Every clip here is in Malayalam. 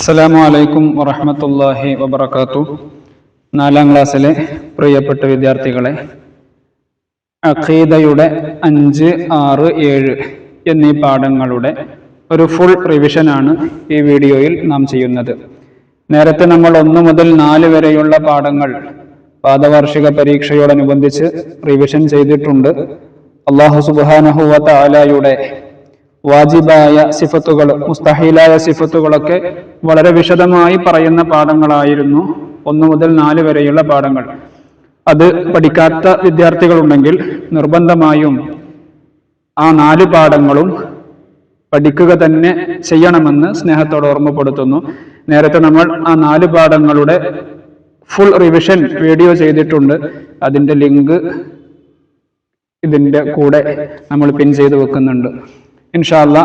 അസ്സലാമു അലൈക്കും വറഹമത്തല്ലാഹി വബർക്കാത്തു നാലാം ക്ലാസ്സിലെ പ്രിയപ്പെട്ട വിദ്യാർത്ഥികളെ അഖീദയുടെ അഞ്ച് ആറ് ഏഴ് എന്നീ പാഠങ്ങളുടെ ഒരു ഫുൾ റിവിഷനാണ് ഈ വീഡിയോയിൽ നാം ചെയ്യുന്നത്. നേരത്തെ നമ്മൾ ഒന്ന് മുതൽ നാല് വരെയുള്ള പാഠങ്ങൾ പാദവാർഷിക പരീക്ഷയോടനുബന്ധിച്ച് റിവിഷൻ ചെയ്തിട്ടുണ്ട്. അള്ളാഹു സുബാനഹുവ താലായുടെ വാജിബായ സിഫത്തുകൾ മുസ്തഹീലായ സിഫത്തുകളൊക്കെ വളരെ വിശദമായി പറയുന്ന പാഠങ്ങളായിരുന്നു ഒന്നു മുതൽ നാല് വരെയുള്ള പാഠങ്ങൾ. അത് പഠിക്കാത്ത വിദ്യാർത്ഥികളുണ്ടെങ്കിൽ നിർബന്ധമായും ആ നാല് പാഠങ്ങളും പഠിക്കുക തന്നെ ചെയ്യണമെന്ന് സ്നേഹത്തോടെ ഓർമ്മപ്പെടുത്തുന്നു. നേരത്തെ നമ്മൾ ആ നാല് പാഠങ്ങളുടെ ഫുൾ റിവിഷൻ വീഡിയോ ചെയ്തിട്ടുണ്ട്. അതിന്റെ ലിങ്ക് ഇതിന്റെ കൂടെ നമ്മൾ പിൻ ചെയ്ത് വെക്കുന്നുണ്ട്. ഇൻഷാല്ല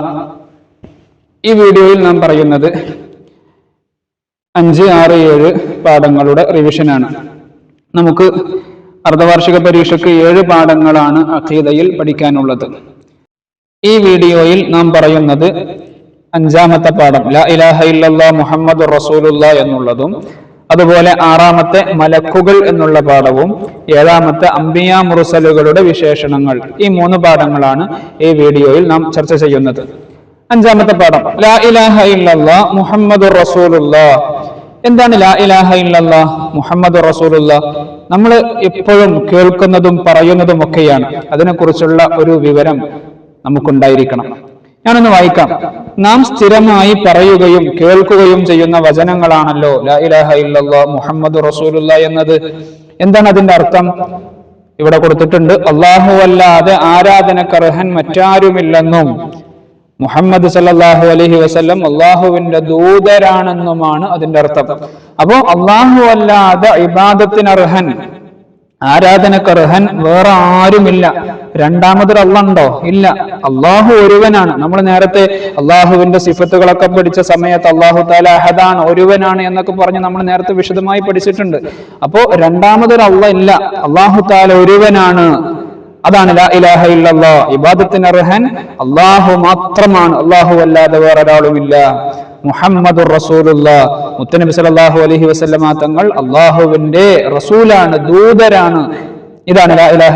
ഈ വീഡിയോയിൽ നാം പറയുന്നത് അഞ്ച് ആറ് ഏഴ് പാഠങ്ങളുടെ റിവിഷനാണ് നമുക്ക് അർദ്ധവാർഷിക പരീക്ഷയ്ക്ക് ഏഴ് പാഠങ്ങളാണ് അഖീദയിൽ പഠിക്കാനുള്ളത്. ഈ വീഡിയോയിൽ നാം പറയുന്നത് അഞ്ചാമത്തെ പാഠം ലാ ഇലാഹ ഇല്ലല്ലാ മുഹമ്മദ് റസൂലുള്ള എന്നുള്ളതും അതുപോലെ ആറാമത്തെ മലക്കുകൾ എന്നുള്ള പാഠവും ഏഴാമത്തെ അമ്പിയ മുറുസലുകളുടെ വിശേഷണങ്ങൾ. ഈ മൂന്ന് പാഠങ്ങളാണ് ഈ വീഡിയോയിൽ നാം ചർച്ച ചെയ്യുന്നത്. അഞ്ചാമത്തെ പാഠം. ലാ ഇലാഹ ഇല്ലല്ലാ മുഹമ്മദ് റസൂലുള്ള. എന്താണ് ലാ ഇലാഹ ഇല്ലല്ലാ മുഹമ്മദ് റസൂലുള്ള? നമ്മൾ എപ്പോഴും കേൾക്കുന്നതും പറയുന്നതും ഒക്കെയാണ്. അതിനെക്കുറിച്ചുള്ള ഒരു വിവരം നമുക്കുണ്ടായിരിക്കണം. ഞാനൊന്ന് വായിക്കാം. നാം സ്ഥിരമായി പറയുകയും കേൾക്കുകയും ചെയ്യുന്ന വചനങ്ങളാണല്ലോ. ലാ ഇലാഹ ഇല്ലല്ലാ മുഹമ്മദ് റസൂലുള്ള എന്നത്. എന്താണ് അതിന്റെ അർത്ഥം? ഇവിടെ കൊടുത്തിട്ടുണ്ട് അള്ളാഹു അല്ലാതെ ആരാധനക്കർഹൻ മറ്റാരുമില്ലെന്നും മുഹമ്മദ് സല്ലാഹു അലഹി വസല്ലം അള്ളാഹുവിന്റെ ദൂതരാണെന്നുമാണ് അതിന്റെ അർത്ഥം. അപ്പോ അള്ളാഹു അല്ലാതെ ഇബാദത്തിനർഹൻ ആരാധനക്കർഹൻ വേറെ ആരുമില്ല. രണ്ടാമതൊരു അള്ളുണ്ടോ ഇല്ല. അള്ളാഹു ഒരുവനാണ്. നമ്മൾ നേരത്തെ അള്ളാഹുവിന്റെ സിഫത്തുകളൊക്കെ പഠിച്ച സമയത്ത് അള്ളാഹു താല അഹദാണ് ഒരുവനാണ് എന്നൊക്കെ പറഞ്ഞ് നമ്മൾ നേരത്തെ വിശദമായി പഠിച്ചിട്ടുണ്ട്. അപ്പോ രണ്ടാമതൊരു അള്ള ഇല്ല. അള്ളാഹു താല ഒരുവനാണ്. അതാണ് ഇലാഹ ഇല്ലല്ലോ. ഇബാദത്തിന് അർഹൻ അള്ളാഹു മാത്രമാണ്. അള്ളാഹു അല്ലാതെ വേറെ മുഹമ്മദ് റസൂലുള്ള. മുത്തനബി സല്ലല്ലാഹു അലൈഹി വസല്ലമ തങ്ങൾ അള്ളാഹുവിന്റെ റസൂലാണ് ദൂതരാണ്. ഇതാണ് ലാ ഇലാഹ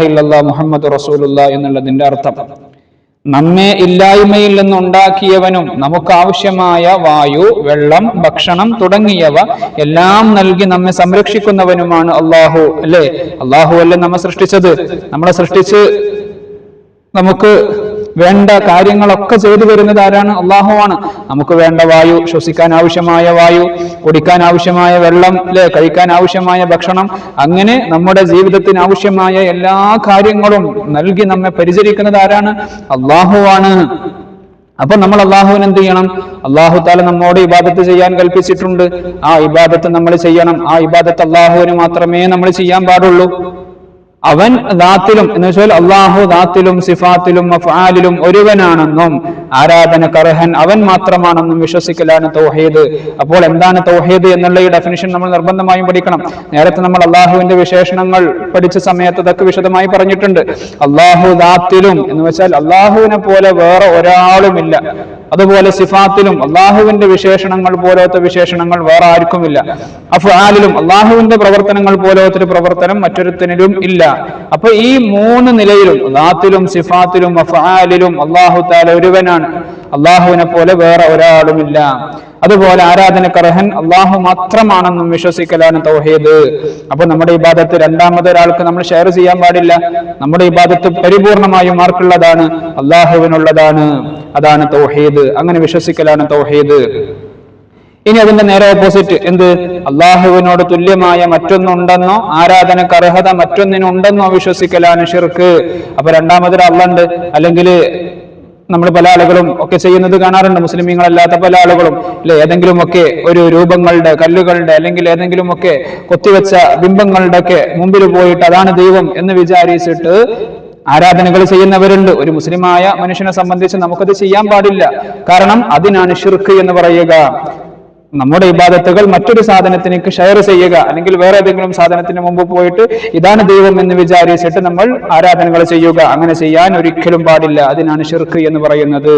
മുഹമ്മദ് റസൂലുള്ള എന്നുള്ളതിന്റെ അർത്ഥം. നമ്മെ ഇല്ലായ്മയിൽ നിന്നുണ്ടാക്കിയവനും നമുക്ക് ആവശ്യമായ വായു വെള്ളം ഭക്ഷണം തുടങ്ങിയവ എല്ലാം നൽകി നമ്മെ സംരക്ഷിക്കുന്നവനുമാണ് അള്ളാഹു അല്ലേ? അള്ളാഹു അല്ലേ നമ്മെ സൃഷ്ടിച്ചത്? നമ്മളെ സൃഷ്ടിച്ച് നമുക്ക് വേണ്ട കാര്യങ്ങളൊക്കെ ചെയ്തു വരുന്നത് ആരാണ്? അള്ളാഹുവാണ്. നമുക്ക് വേണ്ട വായു ശ്വസിക്കാൻ ആവശ്യമായ വായു കുടിക്കാൻ ആവശ്യമായ വെള്ളം അല്ലെ കഴിക്കാൻ ആവശ്യമായ ഭക്ഷണം. അങ്ങനെ നമ്മുടെ ജീവിതത്തിന് ആവശ്യമായ എല്ലാ കാര്യങ്ങളും നൽകി നമ്മെ പരിചരിക്കുന്നത് ആരാണ്? അള്ളാഹുവാണ്. അപ്പൊ നമ്മൾ അള്ളാഹുവിന് എന്ത് ചെയ്യണം? അള്ളാഹു താല നമ്മോട് ഇബാദത്ത് ചെയ്യാൻ കൽപ്പിച്ചിട്ടുണ്ട്. ആ ഇബാദത്ത് നമ്മൾ ചെയ്യണം. ആ ഇബാദത്ത് അള്ളാഹുവിന് മാത്രമേ നമ്മൾ ചെയ്യാൻ പാടുള്ളൂ. അവൻ ദാത്തിലും എന്ന് വെച്ചാൽ അള്ളാഹു ദാത്തിലും സിഫാത്തിലും അഫ്ആലിലും ഒരുവനാണെന്നും ആരാധന കർഹൻ അവൻ മാത്രമാണെന്നും വിശ്വസിക്കലാണ് തൗഹീദ്. അപ്പോൾ എന്താണ് തൗഹീദ് എന്നുള്ള ഈ ഡെഫിനിഷൻ നമ്മൾ നിർബന്ധമായും പഠിക്കണം. നേരത്തെ നമ്മൾ അള്ളാഹുവിന്റെ വിശേഷണങ്ങൾ പഠിച്ച സമയത്ത് അതൊക്കെ വിശദമായി പറഞ്ഞിട്ടുണ്ട്. അള്ളാഹു ദാത്തിലും എന്ന് വെച്ചാൽ അള്ളാഹുവിനെ പോലെ വേറെ ഒരാളുമില്ല. അതുപോലെ സിഫാത്തിലും അള്ളാഹുവിന്റെ വിശേഷണങ്ങൾ പോലത്തെ വിശേഷണങ്ങൾ വേറെ ആർക്കുമില്ല. അഫ്ആലിലും അള്ളാഹുവിന്റെ പ്രവർത്തനങ്ങൾ പോലത്തെ പ്രവർത്തനം മറ്റൊരുത്തനിലും ഇല്ല. അപ്പൊ ഈ മൂന്ന് നിലയിലും ദാത്തിലും സിഫാത്തിലും അഫ്ആലിലും അള്ളാഹു താല ഒരുവനാണ്. അള്ളാഹുവിനെ പോലെ വേറെ ഒരാളുമില്ല. അതുപോലെ ആരാധനക്കർഹൻ അള്ളാഹു മാത്രമാണെന്നും വിശ്വസിക്കലാണ് തൗഹീദ്. അപ്പൊ നമ്മുടെ ഇബാദത്ത് രണ്ടാമത് ഒരാൾക്ക് നമ്മൾ ഷെയർ ചെയ്യാൻ പാടില്ല. നമ്മുടെ ഇബാദത്ത് പരിപൂർണമായും ആർക്കുള്ളതാണ്? അള്ളാഹുവിനുള്ളതാണ്. അതാണ് തൗഹീദ്. അങ്ങനെ വിശ്വസിക്കലാണ് തൗഹീദ്. ഇനി അതിന്റെ നേരെ ഓപ്പോസിറ്റ് എന്ത്? അള്ളാഹുവിനോട് തുല്യമായ മറ്റൊന്നുണ്ടെന്നോ ആരാധനക്ക് അർഹത മറ്റൊന്നിനുണ്ടെന്നോ വിശ്വസിക്കലാണ് ഷിർക്ക്. അപ്പൊ രണ്ടാമതൊരു അള്ളണ്ട് അല്ലെങ്കിൽ നമ്മൾ പല ആളുകളും ഒക്കെ ചെയ്യുന്നത് കാണാറുണ്ട്. മുസ്ലിമീങ്ങളല്ലാത്ത പല ആളുകളും അല്ലെ ഏതെങ്കിലും ഒക്കെ ഒരു രൂപങ്ങളുടെ കല്ലുകളുടെ അല്ലെങ്കിൽ ഏതെങ്കിലും ഒക്കെ കൊത്തിവെച്ച ബിംബങ്ങളുടെ ഒക്കെ മുമ്പിൽ പോയിട്ട് അതാണ് ദൈവം എന്ന് വിചാരിച്ചിട്ട് ആരാധനകൾ ചെയ്യുന്നവരുണ്ട്. ഒരു മുസ്ലിമായ മനുഷ്യനെ സംബന്ധിച്ച് നമുക്കത് ചെയ്യാൻ പാടില്ല. കാരണം അതിനാണ് ഷിർക്ക് എന്ന് പറയുക. നമ്മുടെ ഇബാദത്തുകൾ മറ്റൊരു സാധനത്തിനേക്ക് ഷെയർ ചെയ്യുക. അല്ലെങ്കിൽ വേറെ ഏതെങ്കിലും സാധനത്തിന് മുമ്പ് പോയിട്ട് ഇതാണ് ദൈവം എന്ന് വിചാരിച്ചിട്ട് നമ്മൾ ആരാധനകൾ ചെയ്യുക. അങ്ങനെ ചെയ്യാൻ ഒരിക്കലും പാടില്ല. അതിനാണ് ഷിർക്ക് എന്ന് പറയുന്നത്.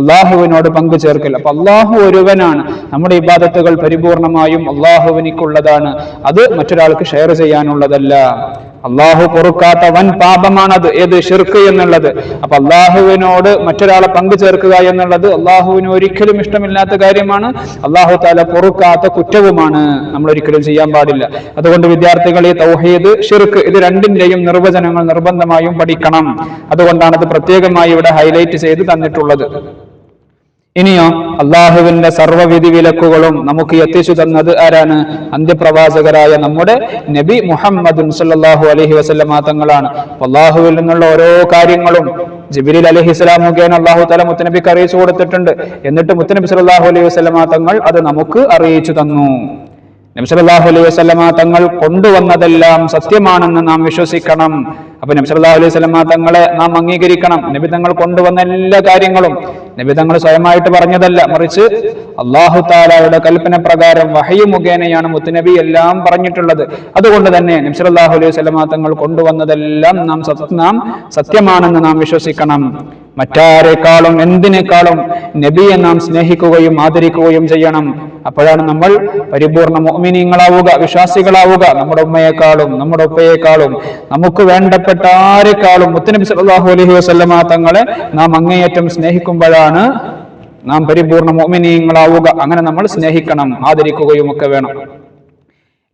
അള്ളാഹുവിനോട് പങ്കു ചേർക്കൽ. അപ്പൊ അള്ളാഹു ഒരുവനാണ്. നമ്മുടെ ഇബാദത്തുകൾ പരിപൂർണമായും അള്ളാഹുവിനിക്കുള്ളതാണ്. അത് മറ്റൊരാൾക്ക് ഷെയർ ചെയ്യാനുള്ളതല്ല. അള്ളാഹു പൊറുക്കാത്ത വൻ പാപമാണത്. ഏത് ഷിർക്ക് എന്നുള്ളത്. അപ്പൊ അള്ളാഹുവിനോട് മറ്റൊരാളെ പങ്കു ചേർക്കുക എന്നുള്ളത് അള്ളാഹുവിന് ഒരിക്കലും ഇഷ്ടമില്ലാത്ത കാര്യമാണ്. അള്ളാഹു താല പൊറുക്കാത്ത കുറ്റവുമാണ്. നമ്മൾ ഒരിക്കലും ചെയ്യാൻ പാടില്ല. അതുകൊണ്ട് വിദ്യാർത്ഥികൾ ഈ തൗഹീദ് ഷിർക്ക് ഇത് രണ്ടിന്റെയും നിർവചനങ്ങൾ നിർബന്ധമായും പഠിക്കണം. അതുകൊണ്ടാണ് അത് പ്രത്യേകമായി ഇവിടെ ഹൈലൈറ്റ് ചെയ്ത് തന്നിട്ടുള്ളത്. ഇനിയോ അള്ളാഹുവിന്റെ സർവവിധി വിലക്കുകളും നമുക്ക് എത്തിച്ചു തന്നത് ആരാണ്? അന്ത്യപ്രവാചകരായ നമ്മുടെ നബി മുഹമ്മദ് സല്ലല്ലാഹു അലഹി വസല്ലമ തങ്ങളാണ് അള്ളാഹുവിൽ നിന്നുള്ള ഓരോ കാര്യങ്ങളും ജിബിലിൽ അലഹി ഇസ്ലാം മുഖേന അള്ളാഹു തല മുത്തനബിക്ക് അറിയിച്ചു കൊടുത്തിട്ടുണ്ട്. എന്നിട്ട് മുത്തനബി സല്ലാഹു അലൈഹി വസല്ലമ തങ്ങൾ അത് നമുക്ക് അറിയിച്ചു തന്നു. നബി അലൈഹി വസ്ലമ തങ്ങൾ കൊണ്ടുവന്നതെല്ലാം സത്യമാണെന്ന് നാം വിശ്വസിക്കണം. അപ്പൊ നബി അലൈഹി വസല്ലമ തങ്ങളെ നാം അംഗീകരിക്കണം. നബി തങ്ങൾ കൊണ്ടുവന്ന എല്ലാ കാര്യങ്ങളും. നബി തങ്ങൾ സ്വയമായിട്ട് പറഞ്ഞതല്ല മറിച്ച് അള്ളാഹു താലായുടെ കൽപ്പന പ്രകാരം വഹയു മുഖേനയാണ് മുത്തുനബി എല്ലാം പറഞ്ഞിട്ടുള്ളത്. അതുകൊണ്ട് തന്നെ നബി അലൈഹി വസല്ലമ തങ്ങൾ കൊണ്ടുവന്നതെല്ലാം നാം നാം സത്യമാണെന്ന് നാം വിശ്വസിക്കണം. മറ്റാരെക്കാളും എന്തിനേക്കാളും നബിയെ നാം സ്നേഹിക്കുകയും ആദരിക്കുകയും ചെയ്യണം. അപ്പോഴാണ് നമ്മൾ പരിപൂർണ മോമിനിയങ്ങളാവുക വിശ്വാസികളാവുക. നമ്മുടെ ഉമ്മയെക്കാളും നമ്മുടെ ഉപ്പയെക്കാളും നമുക്ക് വേണ്ടപ്പെട്ട ആരെക്കാളും മുത്തനബി സല്ലല്ലാഹു അലഹി വസല്ലമ തങ്ങളെ നാം അങ്ങേയറ്റം സ്നേഹിക്കുമ്പോഴാണ് നാം പരിപൂർണ മോമിനിയങ്ങളാവുക അങ്ങനെ നമ്മൾ സ്നേഹിക്കണം ആദരിക്കുകയും ഒക്കെ വേണം.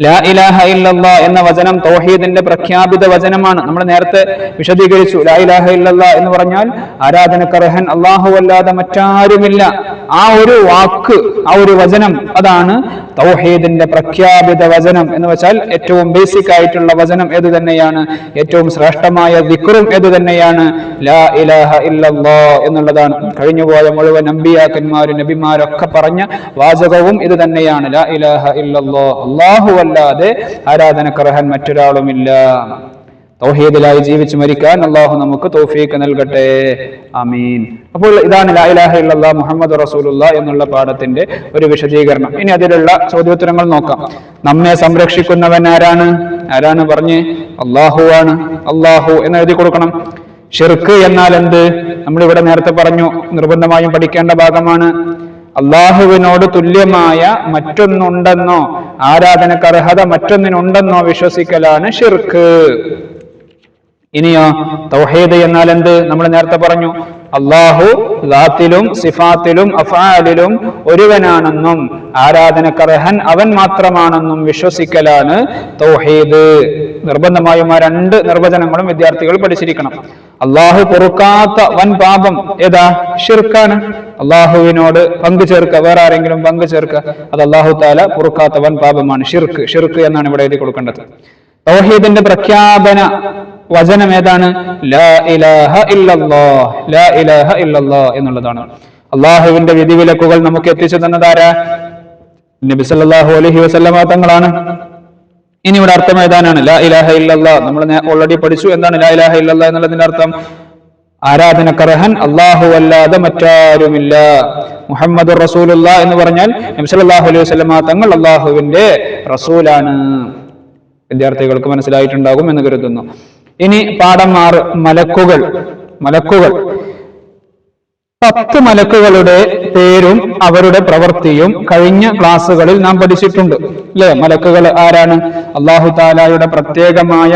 ലാ ഇലാഹ ഇല്ലല്ല എന്ന വചനം തൗഹീദിന്റെ പ്രഖ്യാപിത വചനമാണ്. നമ്മൾ നേരത്തെ വിശദീകരിച്ചു ലാ ഇലാഹ ഇല്ലല്ല എന്ന് പറഞ്ഞാൽ ആരാധനക്കർഹൻ അള്ളാഹു അല്ലാതെ മറ്റാരുമില്ല. ആ ഒരു വാക്ക് ആ ഒരു വചനം അതാണ് തൗഹീദിന്റെ പ്രഖ്യാപിത വചനം എന്ന് വെച്ചാൽ ഏറ്റവും ബേസിക് ആയിട്ടുള്ള വചനം ഏത് തന്നെയാണ്? ഏറ്റവും ശ്രേഷ്ഠമായ വിക്രും ഏത് തന്നെയാണ്? ലാ ഇലാഹ ഇല്ലല്ലാ എന്നുള്ളതാണ്. കഴിഞ്ഞുപോയ മുഴുവൻ നമ്പിയാക്കന്മാരും നബിമാരൊക്കെ പറഞ്ഞ വാചകവും ഇത് തന്നെയാണ്. ലാ ഇലാഹ ഇല്ലല്ലാ അല്ലാഹു അല്ലാതെ ആരാധനക്കർഹൻ മറ്റൊരാളുമില്ല. തൗഹീദിലായി ജീവിച്ച് മരിക്കാൻ അള്ളാഹു നമുക്ക് തൗഫീക്ക് നൽകട്ടെ. അമീൻ അപ്പോൾ ഇതാണ് ലാ ഇലാഹ ഇല്ലല്ലാ മുഹമ്മദ് റസൂലുള്ള എന്നുള്ള പാഠത്തിന്റെ ഒരു വിശദീകരണം. ഇനി അതിലുള്ള ചോദ്യോത്തരങ്ങൾ നോക്കാം. നമ്മെ സംരക്ഷിക്കുന്നവൻ ആരാണ്? ആരാണ് പറഞ്ഞ്? അള്ളാഹു ആണ്. അള്ളാഹു എന്ന് എഴുതി കൊടുക്കണം. ഷിർക്ക് എന്നാൽ എന്ത്? നമ്മളിവിടെ നേരത്തെ പറഞ്ഞു നിർബന്ധമായും പഠിക്കേണ്ട ഭാഗമാണ്. അള്ളാഹുവിനോട് തുല്യമായ മറ്റൊന്നുണ്ടെന്നോ? ആരാധനക്ക് അർഹത മറ്റൊന്നിനുണ്ടെന്നോ വിശ്വസിക്കലാണ് ഷിർക്ക് ഇനിയോ തൗഹീദ് എന്നാൽ എന്ത് നമ്മൾ നേരത്തെ പറഞ്ഞു അള്ളാഹു ലാത്തിലും സിഫാത്തിലും അഫാലിലും ഒരുവനാണെന്നും ആരാധനക്കർഹൻ അവൻ മാത്രമാണെന്നും വിശ്വസിക്കലാണ് തൗഹീദ്. നിർബന്ധമായും ആ രണ്ട് നിർവചനങ്ങളും വിദ്യാർത്ഥികൾ പഠിച്ചിരിക്കണം. അള്ളാഹു പൊറുക്കാത്ത വൻ പാപം ഏതാ? ഷിർക്കാണ് അള്ളാഹുവിനോട് പങ്കു ചേർക്കുക വേറെ ആരെങ്കിലും പങ്കു ചേർക്കുക അത് അള്ളാഹു താല പൊറുക്കാത്ത വൻ പാപമാണ്. ഷിർക്ക് ഷിർക്ക് എന്നാണ് ഇവിടെ എഴുതി കൊടുക്കേണ്ടത്. തൗഹീദിന്റെ പ്രഖ്യാപന വചനം ഏതാണ്? ലാ ഇലാഹ ലാ ഇലാഹ എന്നുള്ളതാണ്. അള്ളാഹുവിന്റെ വിധിവിലക്കുകൾ നമുക്ക് എത്തിച്ചു തന്നതാരാ നബി സല്ലല്ലാഹു അലൈഹി വസല്ലമ തങ്ങളാണ്. ഇനി ഇവിടെ അർത്ഥം ഏതാനാണ്? ലാ ഇലാഹ ഇല്ലല്ലാ. നമ്മൾ ഓൾറെഡി പഠിച്ചു. എന്താണ് ലാ ഇലാഹ ഇല്ലല്ലാ എന്നുള്ളതിന്റെ അർത്ഥം? ആരാധനക്കർഹൻ അള്ളാഹു അല്ലാതെ മറ്റാരുമില്ല. മുഹമ്മദ് റസൂലുള്ള എന്ന് പറഞ്ഞാൽ നബി സല്ലല്ലാഹു അലൈഹി വസല്ലമ തങ്ങൾ അള്ളാഹുവിന്റെ റസൂലാണ്. വിദ്യാർത്ഥികൾക്ക് മനസ്സിലായിട്ടുണ്ടാകും എന്ന് കരുതുന്നു. ഇനി പാഠം ആറ്. മലക്കുകൾ. മലക്കുകൾ. പത്ത് മലക്കുകളുടെ പേരും അവരുടെ പ്രവൃത്തിയും കഴിഞ്ഞ ക്ലാസ്സുകളിൽ നാം പഠിച്ചിട്ടുണ്ട്. അല്ലെ മലക്കുകൾ ആരാണ്? അള്ളാഹു താലായുടെ പ്രത്യേകമായ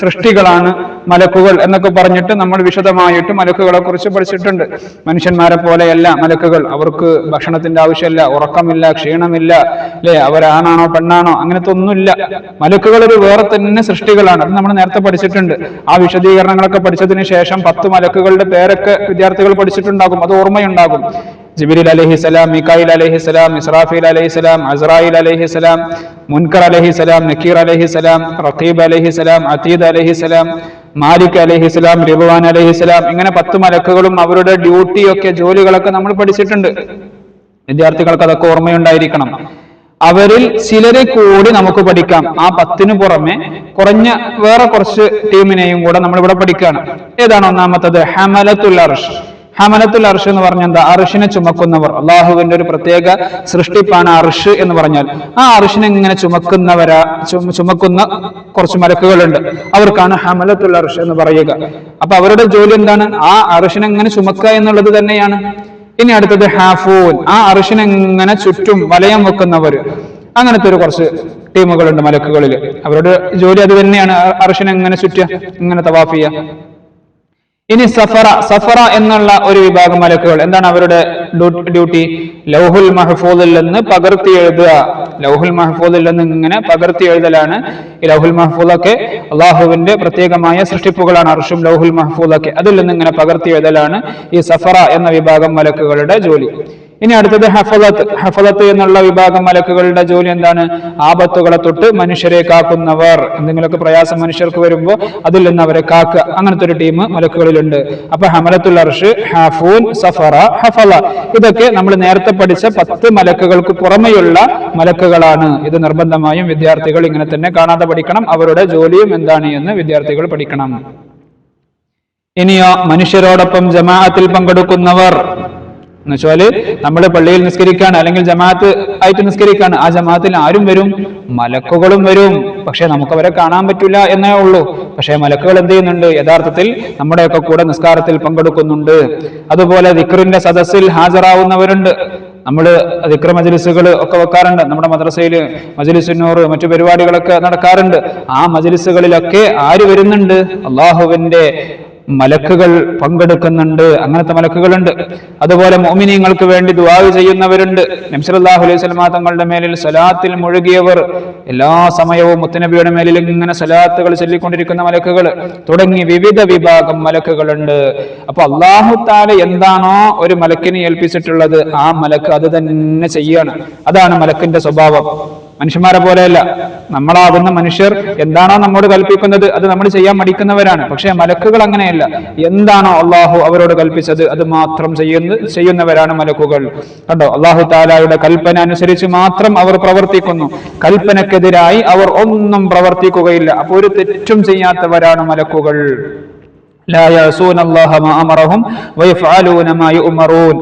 സൃഷ്ടികളാണ് മലക്കുകൾ എന്നൊക്കെ പറഞ്ഞിട്ട് നമ്മൾ വിശദമായിട്ട് മലക്കുകളെ കുറിച്ച് പഠിച്ചിട്ടുണ്ട്. മനുഷ്യന്മാരെ പോലെയല്ല മലക്കുകൾ. അവർക്ക് ഭക്ഷണത്തിന്റെ ആവശ്യമില്ല ഉറക്കമില്ല ക്ഷീണമില്ല അല്ലെ? അവരാണാണോ പെണ്ണാണോ? അങ്ങനത്തെ ഒന്നുമില്ല. മലക്കുകൾ ഒരു വേറെ തന്നെ സൃഷ്ടികളാണ്. അത് നമ്മൾ നേരത്തെ പഠിച്ചിട്ടുണ്ട്. ആ വിശദീകരണങ്ങളൊക്കെ പഠിച്ചതിന് ശേഷം പത്ത് മലക്കുകളുടെ പേരൊക്കെ വിദ്യാർത്ഥികൾ പഠിച്ചിട്ടുണ്ടാകും. അത് ഓർമ്മയുണ്ടാകും. ജിബിരിൽ അലഹിസ്സലാം മിക്കായിൽ അലഹിസ്സലാം ഇസ്രാഫീൽ അലഹിസ്സലാം അസ്രായിൽ അലഹിസ്സലാം മുൻകർ അലഹിസ്സലാം നക്കീർ അലഹിസ്സലാം റഖീബ് അലഹിസ്സലാം അതീദ് അലഹിസ്സലാം മാലിക് അലഹിസ്സലാം റിബുവാൻ അലഹിസ്സലാം ഇങ്ങനെ പത്ത് മലക്കുകളും അവരുടെ ഡ്യൂട്ടിയൊക്കെ ജോലികളൊക്കെ നമ്മൾ പഠിച്ചിട്ടുണ്ട് വിദ്യാർത്ഥികൾക്ക് അതൊക്കെ ഓർമ്മയുണ്ടായിരിക്കണം അവരിൽ ചിലരെ കൂടി നമുക്ക് പഠിക്കാം ആ പത്തിനു പുറമെ കുറഞ്ഞ വേറെ കുറച്ച് ടീമിനെയും കൂടെ നമ്മൾ ഇവിടെ പഠിക്കുകയാണ് ഏതാണ് ഒന്നാമത്തത് ഹമലത്തുൽ ഹമലത്തുൽ അർഷ് എന്ന് പറഞ്ഞാൽ എന്താ? അർഷിനെ ചുമക്കുന്നവർ. അള്ളാഹുവിന്റെ ഒരു പ്രത്യേക സൃഷ്ടിപ്പാണ് അർഷ് എന്ന് പറഞ്ഞാൽ. ആ അർഷിനെ ഇങ്ങനെ ചുമക്കുന്നവരാ ചുമക്കുന്ന കുറച്ച് മലക്കുകളുണ്ട്. അവർക്കാണ് ഹമലത്തുൽ അർഷ് എന്ന് പറയുക. അപ്പൊ അവരുടെ ജോലി എന്താണ്? ആ അർഷിനെ ഇങ്ങനെ ചുമക്കുക എന്നുള്ളത് തന്നെയാണ്. ഇനി അടുത്തത് ഹാഫൂൻ. ആ അർഷിനെ ഇങ്ങനെ ചുറ്റും വലയം വെക്കുന്നവർ. അങ്ങനത്തെ ഒരു കുറച്ച് ടീമുകളുണ്ട് മലക്കുകളിൽ. അവരുടെ ജോലി അത് തന്നെയാണ്. അർഷിനെ ഇങ്ങനെ ചുറ്റുക ഇങ്ങനെ തവാഫ് ചെയ്യുക. ഇനി സഫറ സഫറ എന്നുള്ള ഒരു വിഭാഗം മലക്കുകൾ. എന്താണ് അവരുടെ ഡ്യൂട്ടി? ലൗഹുൽ മഹഫൂദിൽ നിന്ന് പകർത്തി എഴുതുക. ലൗഹുൽ മഹഫൂദിൽ നിന്ന് ഇങ്ങനെ പകർത്തി എഴുതലാണ്. ഈ ലൗഹുൽ മഹഫൂദൊക്കെ അള്ളാഹുവിന്റെ പ്രത്യേകമായ സൃഷ്ടിപ്പുകളാണ്. അർഷും ലൗഹുൽ മഹഫൂദൊക്കെ. അതിൽ നിന്ന് ഇങ്ങനെ പകർത്തി എഴുതലാണ് ഈ സഫറ എന്ന വിഭാഗം മലക്കുകളുടെ ജോലി. ഇനി അടുത്തത് ഹഫലത്ത് ഹഫലത്ത് എന്നുള്ള വിഭാഗം മലക്കുകളുടെ ജോലി എന്താണ്? ആപത്തുകളെ തൊട്ട് മനുഷ്യരെ കാക്കുന്നവർ. എന്തെങ്കിലുമൊക്കെ പ്രയാസം മനുഷ്യർക്ക് വരുമ്പോൾ അതിൽ നിന്ന് അവരെ കാക്കുക. അങ്ങനത്തെ ഒരു ടീം മലക്കുകളിലുണ്ട്. അപ്പൊ ഹമലത്തുൽ അർഷ് ഹാഫൂൻ സഫറ ഹഫല ഇതൊക്കെ നമ്മൾ നേരത്തെ പഠിച്ച പത്ത് മലക്കുകൾക്ക് പുറമെയുള്ള മലക്കുകളാണ്. ഇത് നിർബന്ധമായും വിദ്യാർത്ഥികൾ ഇങ്ങനെ തന്നെ കാണാതെ പഠിക്കണം. അവരുടെ ജോലിയും എന്താണ് എന്ന് വിദ്യാർത്ഥികൾ പഠിക്കണം. ഇനിയോ മനുഷ്യരോടൊപ്പം ജമാഅത്തിൽ പങ്കെടുക്കുന്നവർ എന്നുവെച്ചാൽ നമ്മൾ പള്ളിയിൽ നിസ്കരിക്കാണ് അല്ലെങ്കിൽ ജമാഅത്ത് ആയിട്ട് നിസ്കരിക്കാണ്. ആ ജമാഅത്തിൽ ആരും വരും മലക്കുകളും വരും. പക്ഷെ നമുക്ക് അവരെ കാണാൻ പറ്റില്ല എന്നേ ഉള്ളൂ. പക്ഷേ മലക്കുകൾ എന്ത് ചെയ്യുന്നുണ്ട്? യഥാർത്ഥത്തിൽ നമ്മുടെയൊക്കെ കൂടെ നിസ്കാരത്തിൽ പങ്കെടുക്കുന്നുണ്ട്. അതുപോലെ ദിക്റിന്റെ സദസ്സിൽ ഹാജരാവുന്നവരുണ്ട്. നമ്മൾ ദിക്ര മജലിസുകൾ ഒക്കെ വെക്കാറുണ്ട്. നമ്മുടെ മദ്രസയിൽ മജ്‌ലിസുന്നൂർ മറ്റു പരിപാടികളൊക്കെ നടക്കാറുണ്ട്. ആ മജലിസുകളിലൊക്കെ ആര് വരുന്നുണ്ട്? അള്ളാഹുവിന്റെ മലക്കുകൾ പങ്കെടുക്കുന്നുണ്ട്. അങ്ങനത്തെ മലക്കുകളുണ്ട്. അതുപോലെ മോമിനിയങ്ങൾക്ക് വേണ്ടി ദുവാവ് ചെയ്യുന്നവരുണ്ട്. നംസലാഹു അലൈഹി സ്വലമാ തങ്ങളുടെ മേലിൽ സലാത്തിൽ മുഴുകിയവർ. എല്ലാ സമയവും മുത്തനബിയുടെ മേലിൽ ഇങ്ങനെ സലാത്തുകൾ ചൊല്ലിക്കൊണ്ടിരിക്കുന്ന മലക്കുകൾ. തുടങ്ങി വിവിധ വിഭാഗം മലക്കുകളുണ്ട്. അപ്പൊ അള്ളാഹു താല എന്താണോ ഒരു മലക്കിനെ ഏൽപ്പിച്ചിട്ടുള്ളത് ആ മലക്ക് അത് തന്നെ ചെയ്യാണ്. അതാണ് മലക്കിന്റെ സ്വഭാവം. മനുഷ്യന്മാരെ പോലെയല്ല. നമ്മളാകുന്ന മനുഷ്യർ എന്താണോ നമ്മോട് കൽപ്പിക്കുന്നത് അത് നമ്മൾ ചെയ്യാൻ മടിക്കുന്നവരാണ്. പക്ഷെ മലക്കുകൾ അങ്ങനെയല്ല. എന്താണോ അള്ളാഹു അവരോട് കൽപ്പിച്ചത് അത് മാത്രം ചെയ്യുന്ന ചെയ്യുന്നവരാണ് മലക്കുകൾ. കണ്ടോ? അള്ളാഹു താലായുടെ കൽപ്പന അനുസരിച്ച് മാത്രം അവർ പ്രവർത്തിക്കുന്നു. കൽപ്പനക്കെതിരായി അവർ ഒന്നും പ്രവർത്തിക്കുകയില്ല. അപ്പൊ ഒരു തെറ്റും ചെയ്യാത്തവരാണ് മലക്കുകൾ.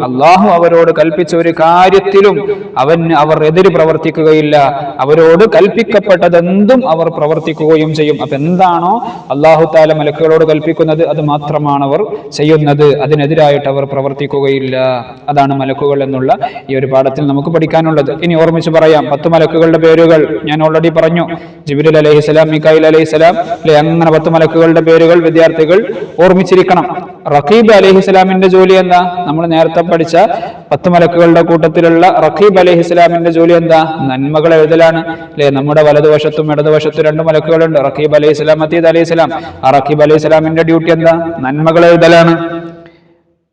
അള്ളാഹു അവരോട് കൽപ്പിച്ച ഒരു കാര്യത്തിലും അവൻ അവർ എതിര് പ്രവർത്തിക്കുകയില്ല. അവരോട് കൽപ്പിക്കപ്പെട്ടതെന്തും അവർ പ്രവർത്തിക്കുകയും ചെയ്യും. അപ്പൊ എന്താണോ അള്ളാഹു താല മലക്കുകളോട് കൽപ്പിക്കുന്നത് അത് മാത്രമാണ് അവർ ചെയ്യുന്നത്. അതിനെതിരായിട്ട് അവർ പ്രവർത്തിക്കുകയില്ല. അതാണ് മലക്കുകൾ എന്നുള്ള ഈ ഒരു പാഠത്തിൽ നമുക്ക് പഠിക്കാനുള്ളത്. ഇനി ഓർമ്മിച്ച് പറയാം. പത്ത് മലക്കുകളുടെ പേരുകൾ ഞാൻ ഓൾറെഡി പറഞ്ഞു. ജിബിരുൽ അലൈഹിസ്സലാം മിക്കായിൽ അലൈഹിസ്സലാം അല്ലെ അങ്ങനെ പത്ത് മലക്കുകളുടെ പേരുകൾ വിദ്യാർത്ഥികൾ ഓർമ്മിച്ചിരിക്കണം. റഖീബ് അലൈഹിസ്സലാമിന്റെ ജോലി എന്താ? നമ്മൾ നേരത്തെ പഠിച്ച പത്ത് മലക്കുകളുടെ കൂട്ടത്തിലുള്ള റഖീബ് അലൈഹിസ്സലാമിന്റെ ജോലി എന്താ? നന്മകൾ എഴുതലാണ്. അല്ലെ? നമ്മുടെ വലതുവശത്തും ഇടതുവശത്തും രണ്ട് മലക്കുകളുണ്ട്. റഖീബ് അലൈഹിസ്സലാം മത്തീദ് ഇസ്ലാം ആ റഖീബ് അലൈഹിസ്സലാമിന്റെ ഡ്യൂട്ടി എന്താ? നന്മകൾ എഴുതലാണ്.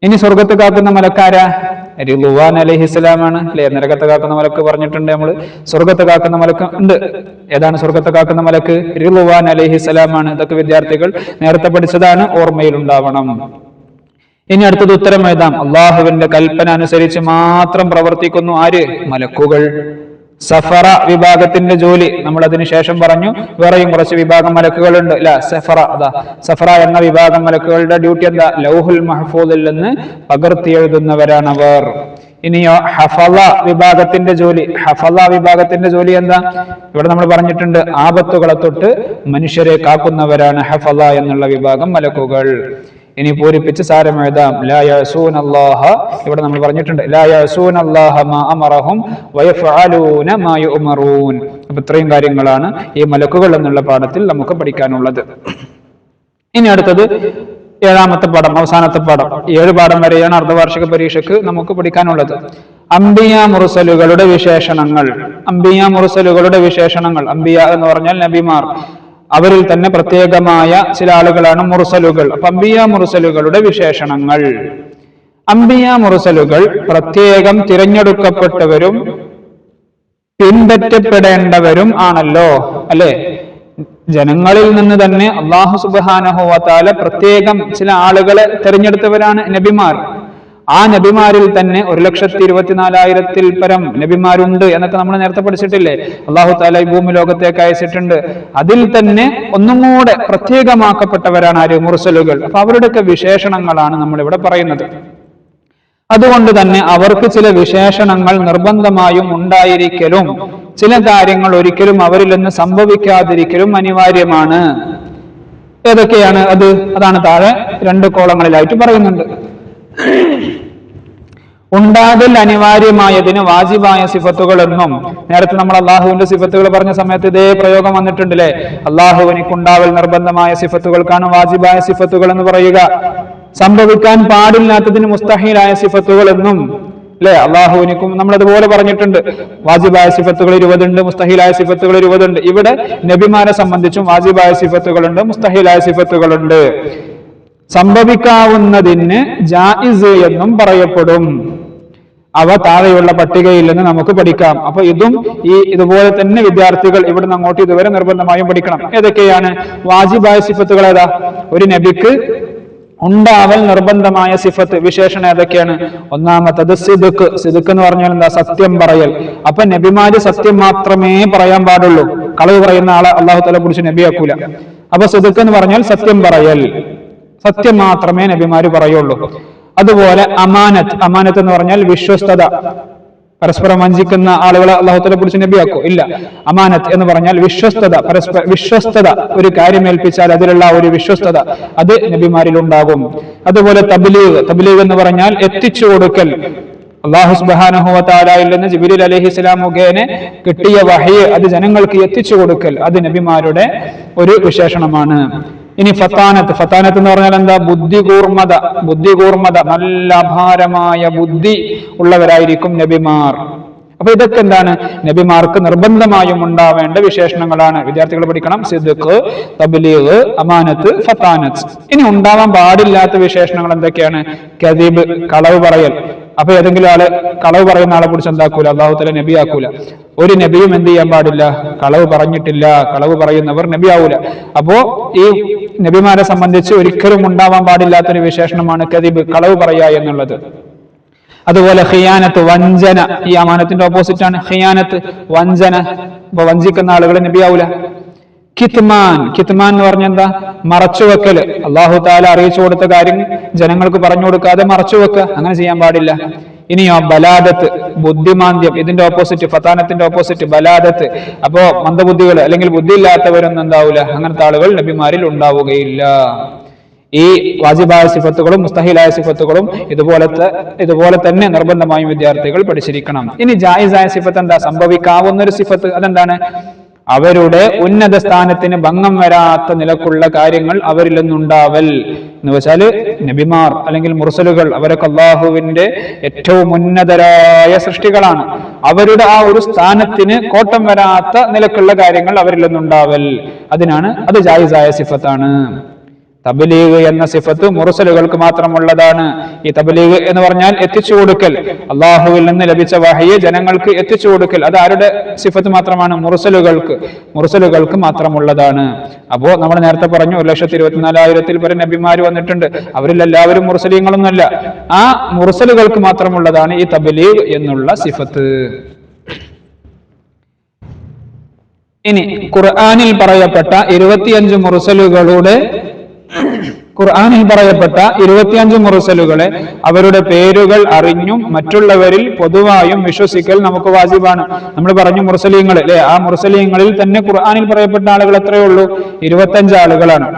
ഇനി സ്വർഗത്ത് കാക്കുന്ന മലക്കാര? റിളുവാൻ അലഹിസ്സലാമാണ് അല്ലെ? നരകത്തെ കാക്കുന്ന മലക്ക് പറഞ്ഞിട്ടുണ്ട് നമ്മൾ സ്വർഗത്ത് കാക്കുന്ന മലക്ക് ഉണ്ട്. ഏതാണ് സ്വർഗത്ത് കാക്കുന്ന മലക്ക്? റിളുവാൻ അലഹിസ്സലാമാണ് ഇതൊക്കെ വിദ്യാർത്ഥികൾ നേരത്തെ പഠിച്ചതാണ്. ഓർമ്മയിൽ ഉണ്ടാവണം ഇനി അടുത്തത് ഉത്തരം എഴുതാം. അള്ളാഹുവിന്റെ കൽപ്പന അനുസരിച്ച് മാത്രം പ്രവർത്തിക്കുന്നു ആര്? മലക്കുകൾ. സഫറ വിഭാഗത്തിന്റെ ജോലി നമ്മൾ അതിന് ശേഷം പറഞ്ഞു. വേറെയും കുറച്ച് വിഭാഗം മലക്കുകളുണ്ട്. അല്ല സഫറ അതാ സഫറ എന്ന വിഭാഗം മലക്കുകളുടെ ഡ്യൂട്ടി എന്താ? ലൗഹുൽ മഹഫൂദിൽ നിന്ന് പകർത്തി എഴുതുന്നവരാണ് അവർ. ഇനിയോ ഹഫല വിഭാഗത്തിന്റെ ജോലി. ഹഫല വിഭാഗത്തിന്റെ ജോലി എന്താ? ഇവിടെ നമ്മൾ പറഞ്ഞിട്ടുണ്ട് ആപത്തുകളെ തൊട്ട് മനുഷ്യരെ കാക്കുന്നവരാണ് ഹഫല എന്നുള്ള വിഭാഗം മലക്കുകൾ. ഇനി പൂരിപ്പിച്ച് സാരം എഴുതാം. ലായസൂൻ അള്ളാഹ ഇവിടെ നമ്മൾ പറഞ്ഞിട്ടുണ്ട്. ലായസൂൻ അള്ളാഹ അമറഹും വയഫാലൂന മാ ഉമറൂൻ അപ്പൊ ഇത്രയും കാര്യങ്ങളാണ് ഈ മലക്കുകൾ എന്നുള്ള പാഠത്തിൽ നമുക്ക് പഠിക്കാനുള്ളത്. ഇനി അടുത്തത് ഏഴാമത്തെ പാഠം അവസാനത്തെ പാഠം. ഏഴ് പാഠം വരെയാണ് അർദ്ധവാർഷിക പരീക്ഷയ്ക്ക് നമുക്ക് പഠിക്കാനുള്ളത്. അംബിയ മുറുസലുകളുടെ വിശേഷണങ്ങൾ. അംബിയ മുറുസലുകളുടെ വിശേഷണങ്ങൾ. അംബിയ എന്ന് പറഞ്ഞാൽ നബിമാർ. അവരിൽ തന്നെ പ്രത്യേകമായ ചില ആളുകളാണ് മുറുസലുകൾ അപ്പൊ അമ്പിയ മുറുസലുകളുടെ വിശേഷണങ്ങൾ. അമ്പിയ മുറുസലുകൾ പ്രത്യേകം തിരഞ്ഞെടുക്കപ്പെട്ടവരും പിൻപറ്റപ്പെടേണ്ടവരും ആണല്ലോ അല്ലെ? ജനങ്ങളിൽ നിന്ന് തന്നെ അള്ളാഹു സുബാനഹുവത്താല പ്രത്യേകം ചില ആളുകളെ തെരഞ്ഞെടുത്തവരാണ് നബിമാർ. ആ നബിമാരിൽ തന്നെ ഒരു ലക്ഷത്തി ഇരുപത്തിനാലായിരത്തിൽ പരം നബിമാരുണ്ട് എന്നൊക്കെ നമ്മൾ നേരത്തെ പഠിച്ചിട്ടില്ലേ? അള്ളാഹു താല ഈ ഭൂമി ലോകത്തേക്ക് അയച്ചിട്ടുണ്ട്. അതിൽ തന്നെ ഒന്നും കൂടെ പ്രത്യേകമാക്കപ്പെട്ടവരാണ് ആര്? മുർസലുകൾ. അപ്പൊ അവരുടെയൊക്കെ വിശേഷണങ്ങളാണ് നമ്മൾ ഇവിടെ പറയുന്നത്. അതുകൊണ്ട് തന്നെ അവർക്ക് ചില വിശേഷണങ്ങൾ നിർബന്ധമായും ഉണ്ടായിരിക്കലും ചില കാര്യങ്ങൾ ഒരിക്കലും അവരിൽ നിന്ന് സംഭവിക്കാതിരിക്കലും അനിവാര്യമാണ്. ഏതൊക്കെയാണ് അത്? അതാണ് താഴെ രണ്ട് കോളങ്ങളിലായിട്ട് പറയുന്നുണ്ട്. ഉണ്ടാകൽ അനിവാര്യമായതിന് വാജിബായ സിഫത്തുകൾ എന്നും നേരത്തെ നമ്മൾ അള്ളാഹുവിന്റെ സിഫത്തുകൾ പറഞ്ഞ സമയത്ത് ഇതേ പ്രയോഗം വന്നിട്ടുണ്ടല്ലേ? അള്ളാഹുവിനിക്കുണ്ടാവൽ നിർബന്ധമായ സിഫത്തുകൾക്കാണ് വാജിബായ സിഫത്തുകൾ എന്ന് പറയുക. സംഭവിക്കാൻ പാടില്ലാത്തതിന് മുസ്തഹീലായ സിഫത്തുകൾ എന്നും അല്ലെ? അള്ളാഹുവിനിക്കും നമ്മൾ അതുപോലെ പറഞ്ഞിട്ടുണ്ട്. വാജിബായ സിഫത്തുകൾ ഇരുപതുണ്ട് മുസ്തഹിലായ സിഫത്തുകൾ ഇരുപതുണ്ട്. ഇവിടെ നബിമാരെ സംബന്ധിച്ചും വാജിബായ സിഫത്തുകളുണ്ട് മുസ്തഹിലായ സിഫത്തുകളുണ്ട്. സംഭവിക്കാവുന്നതിന് ജായിസ് എന്നും പറയപ്പെടും. അവ താഴെയുള്ള പട്ടികയിൽ നിന്ന് നമുക്ക് പഠിക്കാം. അപ്പൊ ഇതും ഈ ഇതുപോലെ തന്നെ വിദ്യാർത്ഥികൾ ഇവിടുന്ന് അങ്ങോട്ട് ഇതുവരെ നിർബന്ധമായും പഠിക്കണം. ഏതൊക്കെയാണ്? വാജിബായ സിഫത്തുകൾ ഏതാ? ഒരു നബിക്ക് ഉണ്ടാവൽ നിർബന്ധമായ സിഫത്ത് വിശേഷണം ഏതൊക്കെയാണ്? ഒന്നാമത്തത് സിദുക്ക്. സിദുക്ക് എന്ന് പറഞ്ഞാൽ എന്താ? സത്യം പറയൽ. അപ്പൊ നബിമാര് സത്യം മാത്രമേ പറയാൻ പാടുള്ളൂ. കളവ് പറയുന്ന ആളെ അള്ളാഹു തല കുറിച്ച് നബിയാക്കൂല. അപ്പൊ സിദുക്ക് എന്ന് പറഞ്ഞാൽ സത്യം പറയൽ. സത്യം മാത്രമേ നബിമാര് പറയുള്ളൂ. അതുപോലെ അമാനത്ത് അമാനത്ത് എന്ന് പറഞ്ഞാൽ വിശ്വസ്തത. പരസ്പരം വഞ്ചിക്കുന്ന ആളുകളെ അള്ളാഹുത്തലെ കുറിച്ച് നബിയാക്കോ? ഇല്ല. അമാനത്ത് എന്ന് പറഞ്ഞാൽ വിശ്വസ്തത പരസ്പര വിശ്വസ്തത. ഒരു കാര്യം ഏൽപ്പിച്ചാൽ അതിലുള്ള ഒരു വിശ്വസ്തത അത് നബിമാരിൽ ഉണ്ടാകും. അതുപോലെ തബ്ലീഗ് തബ്ലീഗ് എന്ന് പറഞ്ഞാൽ എത്തിച്ചു കൊടുക്കൽ. അള്ളാഹു സുബാനഹുവത്താലായിൽ ജിബിരിൽ അലഹി ഇസ്ലാം മുഖേന കിട്ടിയ വഹയെ അത് ജനങ്ങൾക്ക് എത്തിച്ചു കൊടുക്കൽ. അത് നബിമാരുടെ ഒരു വിശേഷണമാണ്. ഇനി ഫത്താനത്ത്. ഫത്താനത്ത് എന്ന് പറഞ്ഞാൽ എന്താ? ബുദ്ധി കൂർമ്മത ബുദ്ധി കൂർമ്മത നല്ല അപാരമായ ബുദ്ധി ഉള്ളവരായിരിക്കും നബിമാർ. അപ്പൊ ഇതൊക്കെ എന്താണ്? നബിമാർക്ക് നിർബന്ധമായും ഉണ്ടാവേണ്ട വിശേഷണങ്ങളാണ്. വിദ്യാർത്ഥികൾ പഠിക്കണം. സിദ്ദുഖ് തബ്ലീഗ് അമാനത്ത് ഫത്താനത്ത്. ഇനി ഉണ്ടാവാൻ പാടില്ലാത്ത വിശേഷണങ്ങൾ എന്തൊക്കെയാണ്? കദീബ് കളവ് പറയൽ. അപ്പൊ ഏതെങ്കിലും ആൾ കളവ് പറയുന്ന ആളെ കുറിച്ച് എന്താക്കൂല? അള്ളാഹുത്തല നബിയാക്കൂല. ഒരു നബിയും എന്ത് ചെയ്യാൻ പാടില്ല? കളവ് പറഞ്ഞിട്ടില്ല. കളവ് പറയുന്നവർ നബിയാവൂല. അപ്പോ ഈ നബിമാരെ സംബന്ധിച്ച് ഒരിക്കലും ഉണ്ടാവാൻ പാടില്ലാത്തൊരു വിശേഷണമാണ് കതിബ് കളവ് പറയുക എന്നുള്ളത്. അതുപോലെ ഹിയാനത്ത് വഞ്ചന ഈ അമാനത്തിന്റെ ഓപ്പോസിറ്റ് ആണ്. ഹിയാനത്ത് വഞ്ചന ഇപ്പൊ വഞ്ചിക്കുന്ന ആളുകൾ നബിയാവൂല കിത്മാൻ കിത്മാൻ എന്ന് പറഞ്ഞെന്താ മറച്ചുവെക്കൽ. അള്ളാഹു താല അറിയിച്ചു കൊടുത്ത കാര്യം ജനങ്ങൾക്ക് പറഞ്ഞു കൊടുക്കാതെ മറച്ചു വെക്കുക അങ്ങനെ ചെയ്യാൻ പാടില്ല. ഇനിയോ ബലാദത്ത് ബുദ്ധിമാന്ദ്യം ഇതിന്റെ ഓപ്പോസിറ്റ് ഫതാനത്തിന്റെ ഓപ്പോസിറ്റ് ബലാദത്ത്. അപ്പോ മന്ദബുദ്ധികൾ അല്ലെങ്കിൽ ബുദ്ധി ഇല്ലാത്തവരൊന്നും എന്താവൂല? അങ്ങനത്തെ ആളുകൾ നബിമാരിൽ ഉണ്ടാവുകയില്ല. ഈ വാജിബായ സിഫത്തുകളും മുസ്തഹിലായ സിഫത്തുകളും ഇതുപോലത്തെ ഇതുപോലെ തന്നെ നിർബന്ധമായും വിദ്യാർത്ഥികൾ പഠിച്ചിരിക്കണം. ഇനി ജായിസായ സിഫത്ത് എന്താ? സംഭവിക്കാവുന്ന ഒരു സിഫത്ത് അതെന്താണ്? അവരുടെ ഉന്നത സ്ഥാനത്തിന് ഭംഗം വരാത്ത നിലക്കുള്ള കാര്യങ്ങൾ അവരിൽ നിന്നുണ്ടാവൽ എന്ന് വെച്ചാൽ നബിമാർ അല്ലെങ്കിൽ മുർസലുകൾ അവരൊക്കെ അള്ളാഹുവിന്റെ ഏറ്റവും ഉന്നതരായ സൃഷ്ടികളാണ്. അവരുടെ ആ ഒരു സ്ഥാനത്തിന് കോട്ടം വരാത്ത നിലക്കുള്ള കാര്യങ്ങൾ അവരിൽ നിന്നുണ്ടാവൽ അതിനാണ് അത് ജായിസായ സിഫത്താണ്. തബലീഗ് എന്ന സിഫത്ത് മുറസലുകൾക്ക് മാത്രമുള്ളതാണ്. ഈ തബലീഗ് എന്ന് പറഞ്ഞാൽ എത്തിച്ചു കൊടുക്കൽ അള്ളാഹുവിൽ നിന്ന് ലഭിച്ച വഹയെ ജനങ്ങൾക്ക് എത്തിച്ചു കൊടുക്കൽ അത് ആരുടെ സിഫത്ത് മാത്രമാണ്? മുറസലുകൾക്ക് മുറസലുകൾക്ക് മാത്രമുള്ളതാണ്. അപ്പോ നമ്മൾ നേരത്തെ പറഞ്ഞു ഒരു ലക്ഷത്തി ഇരുപത്തിനാലായിരത്തിൽ വരെ നബിമാർ വന്നിട്ടുണ്ട്. അവരിൽ എല്ലാവരും മുറസലീങ്ങളൊന്നുമല്ല ആ മുറസലുകൾക്ക് മാത്രമുള്ളതാണ് ഈ തബലീഗ് എന്നുള്ള സിഫത്ത്. ഇനി ഖുർആാനിൽ പറയപ്പെട്ട ഇരുപത്തിയഞ്ച് മുറസലുകളുടെ ഖുർആനിൽ പറയപ്പെട്ട ഇരുപത്തിയഞ്ച് മുറസലുകളെ അവരുടെ പേരുകൾ അറിഞ്ഞും മറ്റുള്ളവരിൽ പൊതുവായും വിശ്വസിക്കൽ നമുക്ക് വാജിബാണ്. നമ്മൾ പറഞ്ഞു മുറസലീങ്ങൾ അല്ലെ? ആ മുറസലീങ്ങളിൽ തന്നെ ഖുർആാനിൽ പറയപ്പെട്ട ആളുകൾ എത്രയേ ഉള്ളൂ? ഇരുപത്തഞ്ച് ആളുകളാണ്.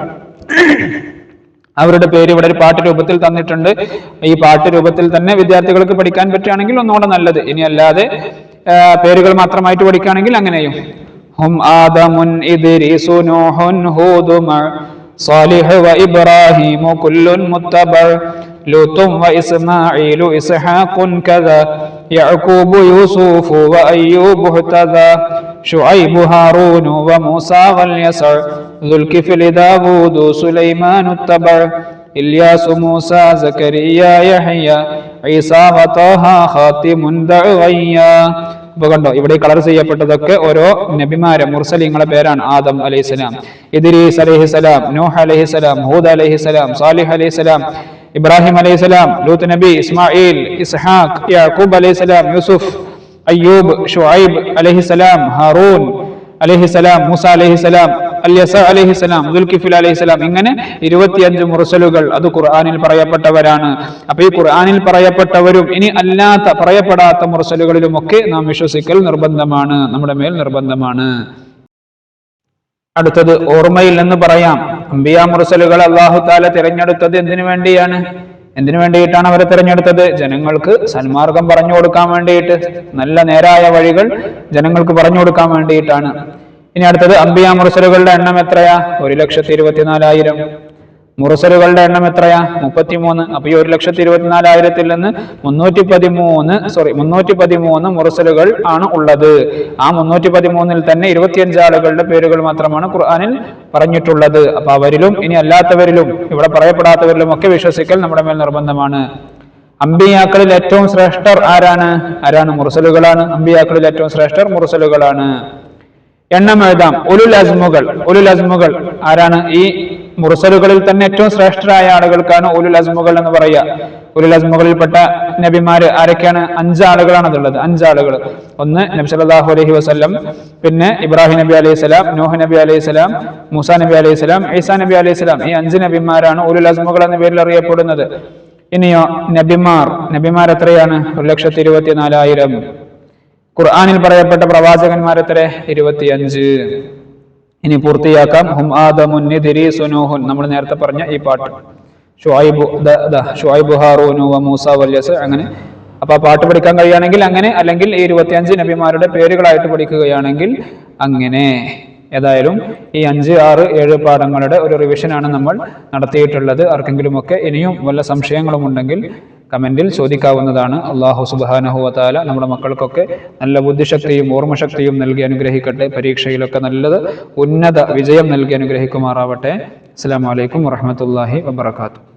അവരുടെ പേര് ഇവിടെ ഒരു പാട്ട് രൂപത്തിൽ തന്നിട്ടുണ്ട്. ഈ പാട്ട് രൂപത്തിൽ തന്നെ വിദ്യാർത്ഥികൾക്ക് പഠിക്കാൻ പറ്റുകയാണെങ്കിൽ ഒന്നുകൂടെ നല്ലത്. ഇനി അല്ലാതെ പേരുകൾ മാത്രമായിട്ട് പഠിക്കുകയാണെങ്കിൽ അങ്ങനെയും. ഹും ആദമുൻ ഇദ്രീസു നൂഹുൻ ഹൂദു മഅ صالح وإبراهيم كل متبع لوط وإسماعيل إسحاق كذا يعقوب يوسف وأيوب اهتدى شعيب هارون وموسى واليسع ذو الكفل داود سليمان اتبع إلياس موسى زكريا يحيى عيسى وطه خاتم دعويا. ഇപ്പൊ കണ്ടോ ഇവിടെ കളർ ചെയ്യപ്പെട്ടതൊക്കെ ഓരോ നബിമാരെ മുർസലിങ്ങളെ പേരാണ് ആദം അലൈഹിസ്സലാം ഇദ്രീസ് അലൈഹിസ്സലാം നൂഹ് അലൈഹിസ്സലാം ഹൂദ് അലൈഹിസ്സലാം സാലിഹ് അലൈഹിസ്സലാം ഇബ്രാഹിം അലൈഹിസ്സലാം ലൂത്ത് നബി ഇസ്മായിൽ ഇസ്ഹാഖ് യാക്കൂബ് അലൈഹിസ്സലാം യൂസുഫ് അയ്യൂബ് ഷുഐബ് അലൈഹിസ്സലാം ഹാറൂൻ അലൈഹിസ്സലാം മൂസ അലൈഹിസ്സലാം അല്യസ അലഹിസ്സലാം ദുൽഖിഫിൽ അലഹിസ്സലാം ഇങ്ങനെ ഇരുപത്തിയഞ്ച് മുറസലുകൾ അത് ഖുർആാനിൽ പറയപ്പെട്ടവരാണ്. അപ്പൊ ഈ ഖുർആാനിൽ പറയപ്പെട്ടവരും ഇനി അല്ലാത്ത പറയപ്പെടാത്ത മുറസലുകളിലും ഒക്കെ നാം വിശ്വസിക്കൽ നിർബന്ധമാണ് നമ്മുടെ മേൽ നിർബന്ധമാണ്. അടുത്തത് ഓർമ്മയിൽ എന്ന് പറയാം. അമ്പിയ മുറസലുകൾ അള്ളാഹു താല തിരഞ്ഞെടുത്തത് എന്തിനു വേണ്ടിയാണ്? എന്തിനു വേണ്ടിയിട്ടാണ് അവരെ തിരഞ്ഞെടുത്തത്? ജനങ്ങൾക്ക് സന്മാർഗം പറഞ്ഞു കൊടുക്കാൻ വേണ്ടിയിട്ട് നല്ല നേരായ വഴികൾ ജനങ്ങൾക്ക് പറഞ്ഞു കൊടുക്കാൻ വേണ്ടിയിട്ടാണ്. ഇനി അടുത്തത് അമ്പിയ മുറസലുകളുടെ എണ്ണം എത്രയാ? ഒരു ലക്ഷത്തി ഇരുപത്തിനാലായിരം. മുറസലുകളുടെ എണ്ണം എത്രയാ? മുപ്പത്തിമൂന്ന്. അപ്പൊ ഈ ഒരു ലക്ഷത്തി ഇരുപത്തിനാലായിരത്തിൽ നിന്ന് മുന്നൂറ്റി പതിമൂന്ന് സോറി മുന്നൂറ്റി പതിമൂന്ന് മുറസലുകൾ ആണ് ഉള്ളത്. ആ മുന്നൂറ്റി പതിമൂന്നിൽ തന്നെ ഇരുപത്തിയഞ്ച് ആളുകളുടെ പേരുകൾ മാത്രമാണ് ഖുർആാനിൽ പറഞ്ഞിട്ടുള്ളത്. അപ്പൊ അവരിലും ഇനി അല്ലാത്തവരിലും ഇവിടെ പറയപ്പെടാത്തവരിലും ഒക്കെ വിശ്വസിക്കൽ നമ്മുടെ മേൽ നിർബന്ധമാണ്. അമ്പിയാക്കളിൽ ഏറ്റവും ശ്രേഷ്ഠർ ആരാണ്? ആരാണ് മുറസലുകളാണ്? അമ്പിയാക്കളിൽ ഏറ്റവും ശ്രേഷ്ഠർ മുറസലുകളാണ്. എണ്ണം എഴുതാം. ഉലുൽ അസ്മുകൾ ഉലുൽ അസ്മുകൾ ആരാണ്? ഈ മുറസലുകളിൽ തന്നെ ഏറ്റവും ശ്രേഷ്ഠരായ ആളുകൾക്കാണ് ഉലുൽ അസ്മുകൾ എന്ന് പറയുക. ഉലുൽ അസ്മുകളിൽപ്പെട്ട നബിമാര് ആരൊക്കെയാണ്? അഞ്ചാളുകളാണ് അതുള്ളത് അഞ്ചാളുകൾ. ഒന്ന് നബി സല്ലല്ലാഹു അലൈഹി വസല്ലം. പിന്നെ ഇബ്രാഹിം നബി അലൈഹി സ്വലാം നൂഹ് നബി അലൈഹി സ്വലാം മൂസ നബി അലൈഹി സ്വലാം ഈസാ നബി അലൈഹി സ്വലാം. ഈ അഞ്ച് നബിമാരാണ് ഉലുൽ അസ്മുകൾ എന്ന പേരിൽ അറിയപ്പെടുന്നത്. ഇനിയോ നബിമാർ. നബിമാർ എത്രയാണ് ഒരു ലക്ഷത്തി ഇരുപത്തിനാലായിരം. ഖുർആനിൽ പറയപ്പെട്ട പ്രവാചകന്മാർ എത്ര ഇരുപത്തിയഞ്ച്. ഇനി പൂർത്തിയാക്കാം. ഹും ആദമുന്നിരി സുനൂഹുൻ. നമ്മൾ നേരത്തെ പറഞ്ഞ ഈ പാട്ട്. ഷുഐബു ഷുഐബു ഹാറൂനു വ മൂസ വല്യസ് അങ്ങനെ. അപ്പൊ ആ പാട്ട് പഠിക്കാൻ കഴിയുകയാണെങ്കിൽ അങ്ങനെ അല്ലെങ്കിൽ ഈ ഇരുപത്തിയഞ്ച് നബിമാരുടെ പേരുകളായിട്ട് പഠിക്കുകയാണെങ്കിൽ അങ്ങനെ. ഏതായാലും ഈ അഞ്ച് ആറ് ഏഴ് പാഠങ്ങളുടെ ഒരു റിവിഷനാണ് നമ്മൾ നടത്തിയിട്ടുള്ളത്. ആർക്കെങ്കിലുമൊക്കെ ഇനിയും വല്ല സംശയങ്ങളും ഉണ്ടെങ്കിൽ കമന്റിൽ ചോദിക്കാവുന്നതാണ്. അള്ളാഹു സുബാനഹുവത്താല നമ്മുടെ മക്കൾക്കൊക്കെ നല്ല ബുദ്ധിശക്തിയും ഓർമ്മശക്തിയും നൽകി അനുഗ്രഹിക്കട്ടെ. പരീക്ഷയിലൊക്കെ നല്ലത് ഉന്നത വിജയം നൽകി അനുഗ്രഹിക്കുമാറാവട്ടെ. അസ്സാം വലൈക്കും വറഹമത്തല്ലാഹി വബർക്കാത്തു